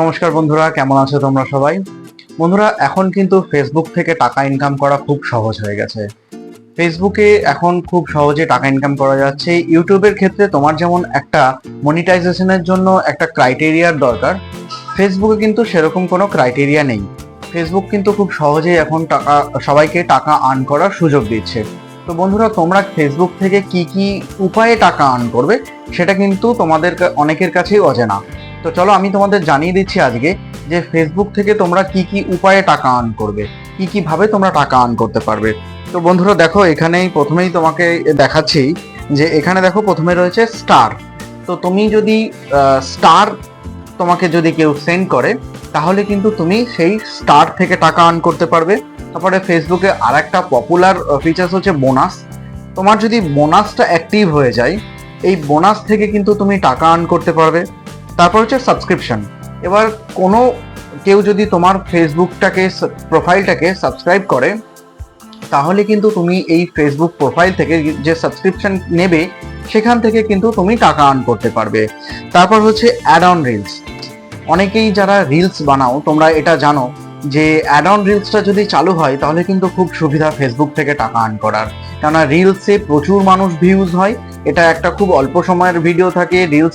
নমস্কার বন্ধুরা, কেমন আছো তোমরা সবাই? বন্ধুরা, এখন কিন্তু ফেসবুক থেকে টাকা ইনকাম করা খুব সহজ হয়ে গেছে। ফেসবুকে এখন খুব সহজে টাকা ইনকাম করা যাচ্ছে। ইউটিউবের ক্ষেত্রে তোমার যেমন একটা মনিটাইজেশনের জন্য একটা ক্রাইটেরিয়ার দরকার ফেসবুকে কিন্তু সেরকম কোনো ক্রাইটেরিয়া নেই। ফেসবুক কিন্তু খুব সহজেই এখন টাকা, সবাইকে টাকা আর্ন করার সুযোগ দিচ্ছে। তো বন্ধুরা, তোমরা ফেসবুক থেকে কি কি উপায়ে টাকা আর্ন করবে, সেটা কিন্তু তোমাদের অনেকের কাছেই অজানা। তো চলো আমি তোমাদের জানিয়ে দিচ্ছি আজকে যে ফেসবুক থেকে তোমরা কি কি উপায়ে টাকা আর্ন করবে, কি কি ভাবে তোমরা টাকা আর্ন করতে পারবে। তো বন্ধুরা দেখো, এখানেই প্রথমেই তোমাকে দেখাচ্ছি যে এখানে দেখো প্রথমে রয়েছে স্টার তো তুমি যদি স্টার তোমাকে যদি কেউ সেন্ড করে, তাহলে কিন্তু তুমি সেই স্টার থেকে টাকা আর্ন করতে পারবে। তারপরে ফেসবুকে আর একটা পপুলার ফিচার্স হচ্ছে বোনাস তোমার যদি বোনাসটা অ্যাক্টিভ হয়ে যায়, এই বোনাস থেকে কিন্তু তুমি টাকা আর্ন করতে পারবে। তারপর হচ্ছে সাবস্ক্রিপশন এবার কোনো কেউ যদি তোমার ফেসবুকটাকে প্রোফাইলটাকে সাবস্ক্রাইব করে, তাহলে কিন্তু তুমি এই ফেসবুক প্রোফাইল থেকে যে সাবস্ক্রিপশন নেবে, সেখান থেকে কিন্তু তুমি টাকা আর্ন করতে পারবে। তারপর হচ্ছে অ্যাড অন রিলস অনেকেই যারা রিলস বানাও, তোমরা এটা জানো যে অ্যাড অন রিলসটা যদি চালু হয়, তাহলে কিন্তু খুব সুবিধা ফেসবুক থেকে টাকা আর্ন করার। কেননা রিলসে প্রচুর মানুষ ভিউজ হয়। এটা একটা খুব অল্প সময়ের ভিডিও থাকে রিলস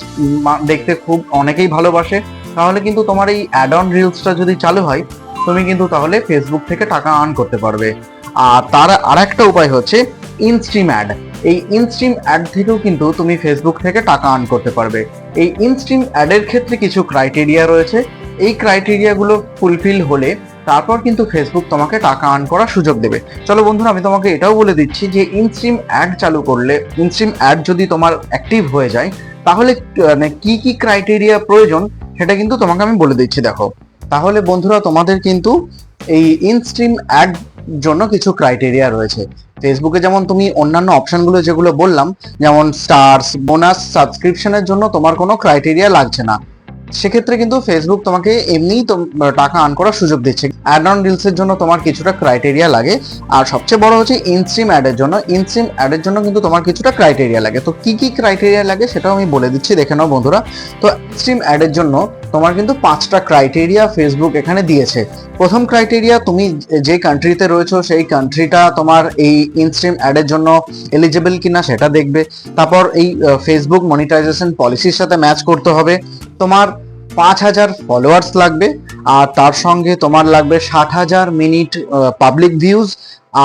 দেখতে খুব অনেকেই ভালোবাসে। তাহলে কিন্তু তোমার এই অ্যাড অন রিলসটা যদি চালু হয়, তুমি কিন্তু তাহলে ফেসবুক থেকে টাকা আর্ন করতে পারবে। আর তার আর একটা উপায় হচ্ছে ইনস্ট্রিম অ্যাড এই ইনস্ট্রিম অ্যাড থেকেও কিন্তু তুমি ফেসবুক থেকে টাকা আর্ন করতে পারবে। এই ইনস্ট্রিম অ্যাডের ক্ষেত্রে কিছু ক্রাইটেরিয়া রয়েছে। এই ক্রাইটেরিয়াগুলো ফুলফিল হলে তারপর কিন্তু ফেসবুক তোমাকে টাকা আর্ন করার সুযোগ দেবে। চলো বন্ধুরা, আমি তোমাকে এটাও বলে দিচ্ছি যে ইনস্ট্রিম অ্যাড চালু করলে ইনস্ট্রিম অ্যাড যদি তোমার অ্যাক্টিভ হয়ে যায়, তাহলে মানে কি কি ক্রাইটেরিয়া প্রয়োজন সেটা কিন্তু তোমাকে আমি বলে দিচ্ছি, দেখো। তাহলে বন্ধুরা, তোমাদের কিন্তু এই ইনস্ট্রিম অ্যাড জন্য কিছু ক্রাইটেরিয়া রয়েছে। ফেসবুকে যেমন তুমি অন্যান্য অপশনগুলো যেগুলো বললাম, যেমন স্টার্স বোনাস সাবস্ক্রিপশনের জন্য তোমার কোনো ক্রাইটেরিয়া লাগছে না। সেক্ষেত্রে কিন্তু ফেসবুক তোমাকে এমনিই টাকা আর্ন করার সুযোগ দিচ্ছে। অ্যাড অন রিলসের জন্য তোমার কিছুটা ক্রাইটেরিয়া লাগে। আর সবচেয়ে বড় হচ্ছে ইনস্ট্রিম অ্যাডের জন্য। ইনস্ট্রিম অ্যাডের জন্য কিন্তু তোমার কিছুটা ক্রাইটেরিয়া লাগে। তো কি কি ক্রাইটেরিয়া লাগে সেটাও আমি বলে দিচ্ছি, দেখে নাও বন্ধুরা। তো ইনস্ট্রিম অ্যাডের জন্য তোমার কিন্তু পাঁচটা ক্রাইটেরিয়া ফেসবুক এখানে দিয়েছে। প্রথম ক্রাইটেরিয়া তুমি যে কান্ট্রিতে রয়েছো, সেই কান্ট্রিটা তোমার এই ইনস্ট্রিম অ্যাডের জন্য এলিজিবল কিনা সেটা দেখবে। তারপর এই ফেসবুক মনিটাইজেশন পলিসির সাথে ম্যাচ করতে হবে। তোমার পাঁচ হাজার ফলোয়ার্স লাগবে, আর তার সঙ্গে তোমার লাগবে ষাট হাজার মিনিট পাবলিক ভিউজ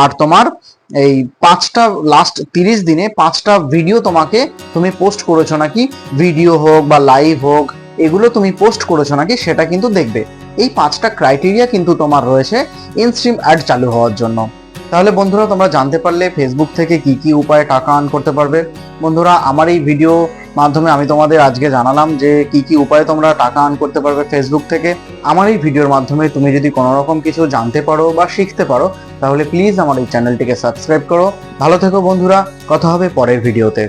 আর তোমার এই পাঁচটা লাস্ট তিরিশ দিনে পাঁচটা ভিডিও তোমাকে তুমি পোস্ট করেছ নাকি ভিডিও হোক বা লাইভ হোক, এগুলো তুমি পোস্ট করেছ নাকি সেটা কিন্তু দেখবে। এই পাঁচটা ক্রাইটেরিয়া কিন্তু তোমার রয়েছে ইনস্ট্রিম অ্যাড চালু হওয়ার জন্য। তাহলে বন্ধুরা, তোমরা জানতে পারলে ফেসবুক থেকে কি কি উপায়ে টাকা আর্ন করতে পারবে। বন্ধুরা, আমার এই ভিডিও মাধ্যমে আমি তোমাদের আজকে জানালাম যে কি কি উপায়ে তোমরা টাকা আর্ন করতে পারবে ফেসবুক থেকে। আমার এই ভিডিওর মাধ্যমে তুমি যদি কোনো রকম কিছু জানতে পারো বা শিখতে পারো, তাহলে প্লিজ আমার এই চ্যানেলটিকে সাবস্ক্রাইব করো। ভালো থেকো বন্ধুরা, কথা হবে পরের ভিডিওতে